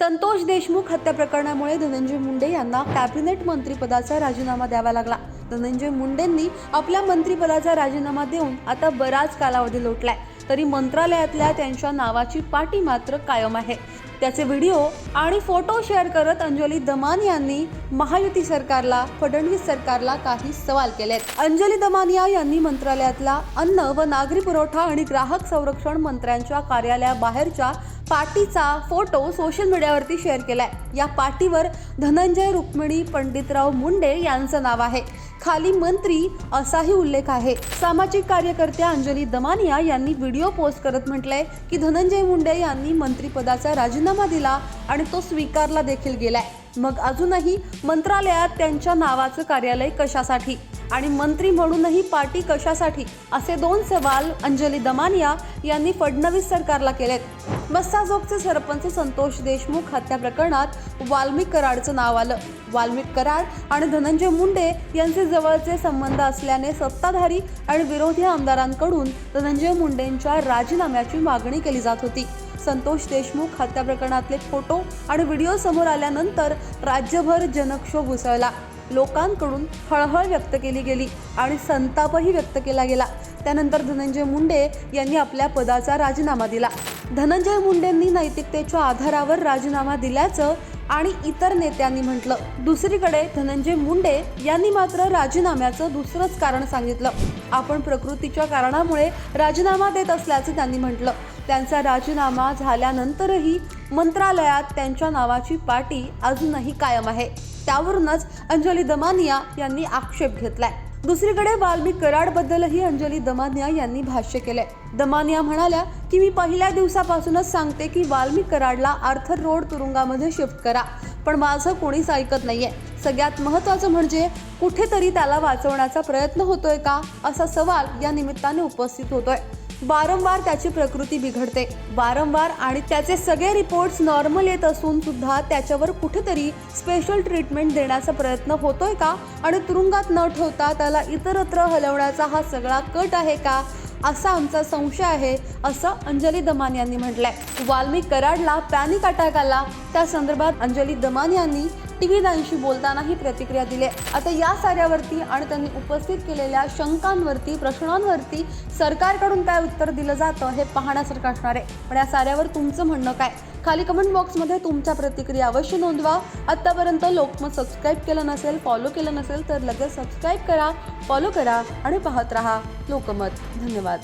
संतोष देशमुख हत्या प्रकरणामुळे धनंजय मुंडे यांना कॅबिनेट मंत्रिपदाचा राजीनामा द्यावा लागला. धनंजय मुंडेंनी आपल्या मंत्रिपदाचा राजीनामा देऊन आता बराच कालावधी लोटलाय. तरी मंत्रालयातल्या त्यांच्या नावाची पाटी मात्र कायम आहे. त्याचे व्हिडिओ आणि फोटो शेअर करत अंजली दमान यांनी महायुती सरकारला फडणवीस सरकारला काही सवाल केलेत. अंजली दमानिया यांनी मंत्रालयातला अन्न व नागरी पुरवठा आणि ग्राहक संरक्षण मंत्र्यांच्या कार्यालयाबाहेरच्या पाटीचा फोटो सोशल मीडियावरती शेअर केलाय. या पाटीवर धनंजय रुक्मिणी पंडितराव मुंडे यांचं नाव आहे. खाली मंत्री असाही उल्लेख आहे. सामाजिक कार्यकर्त्या अंजली दमानिया यांनी व्हिडिओ पोस्ट करत म्हटलंय की धनंजय मुंडे यांनी मंत्रिपदाचा राजीनामा दिला आणि तो स्वीकारला देखील गेलाय. मग अजूनही मंत्रालयात त्यांच्या नावाचं कार्यालय कशासाठी? आणि मंत्री म्हणूनही पार्टी कशासाठी? असे दोन सवाल अंजली दमानिया यांनी फडणवीस सरकारला केलेत. मस्साजोगचे सरपंच संतोष देशमुख हत्या प्रकरणात वाल्मिक कराडचं नाव आलं. वाल्मिक कराड आणि धनंजय मुंडे यांचे जवळचे संबंध असल्याने सत्ताधारी आणि विरोधी आमदारांकडून धनंजय मुंडेंच्या राजीनाम्याची मागणी केली जात होती. संतोष देशमुख हत्या प्रकरणातले फोटो आणि व्हिडिओ समोर आल्यानंतर राज्यभर जनक्षोभ उसळला. लोकांकडून हळहळ व्यक्त केली गेली आणि संतापही व्यक्त केला गेला. त्यानंतर धनंजय मुंडे यांनी आपल्या पदाचा राजीनामा दिला. धनंजय मुंडेंनी नैतिकतेच्या आधारावर राजीनामा दिल्याचं आणि इतर नेत्यांनी म्हटलं. दुसरीकडे धनंजय मुंडे यांनी मात्र राजीनाम्याचं दुसरंच कारण सांगितलं. आपण प्रकृतीच्या कारणामुळे राजीनामा देत असल्याचं त्यांनी म्हटलं. त्यांचा राजीनामा झाल्यानंतरही मंत्रालयात त्यांच्या नावाची पाटी अजूनही कायम आहे. त्यावरूनच अंजली दमानिया यांनी आक्षेप घेतलाय. दुसरीकडे वाल्मिक कराडबद्दलही अंजली दमानिया यांनी भाष्य केलंय. दमानिया म्हणाल्या की मी पहिल्या दिवसापासूनच सांगते की वाल्मिक कराडला आर्थर रोड तुरुंगामध्ये शिफ्ट करा. पण माझं कोणीच ऐकत नाहीये. सगळ्यात महत्त्वाचं म्हणजे कुठेतरी त्याला वाचवण्याचा प्रयत्न होतोय का? असा सवाल या निमित्ताने उपस्थित होतोय. वारंवार त्याची प्रकृती बिघडते. वारंवार आणि त्याचे सगळे रिपोर्ट्स नॉर्मल येत असून सुद्धा त्याच्यावर कुठेतरी स्पेशल ट्रीटमेंट देण्याचा प्रयत्न होतोय का? आणि तुरुंगात न ठेवता त्याला इतरत्र हलवण्याचा हा सगळा कट आहे का? असा आमचा संशय आहे असं अंजली दमान यांनी म्हटलंय. वाल्मिक कराडला पॅनिक अटॅक आला. त्या संदर्भात अंजली दमान यांनी टी व्ही बोलताना ही प्रतिक्रिया दिली आता या साऱ्यावरती आणि त्यांनी उपस्थित केलेल्या शंकांवरती प्रश्नांवरती सरकारकडून काय उत्तर दिलं जातं हे पाहण्यासारखं असणार आहे. पण या साऱ्यावर तुमचं म्हणणं काय? खाली कमेंट बॉक्समध्ये तुमच्या प्रतिक्रिया अवश्य नोंदवा. आत्तापर्यंत लोकमत सबस्क्राईब केलं नसेल फॉलो केलं नसेल तर लगेच सबस्क्राईब करा फॉलो करा आणि पाहत राहा लोकमत. धन्यवाद.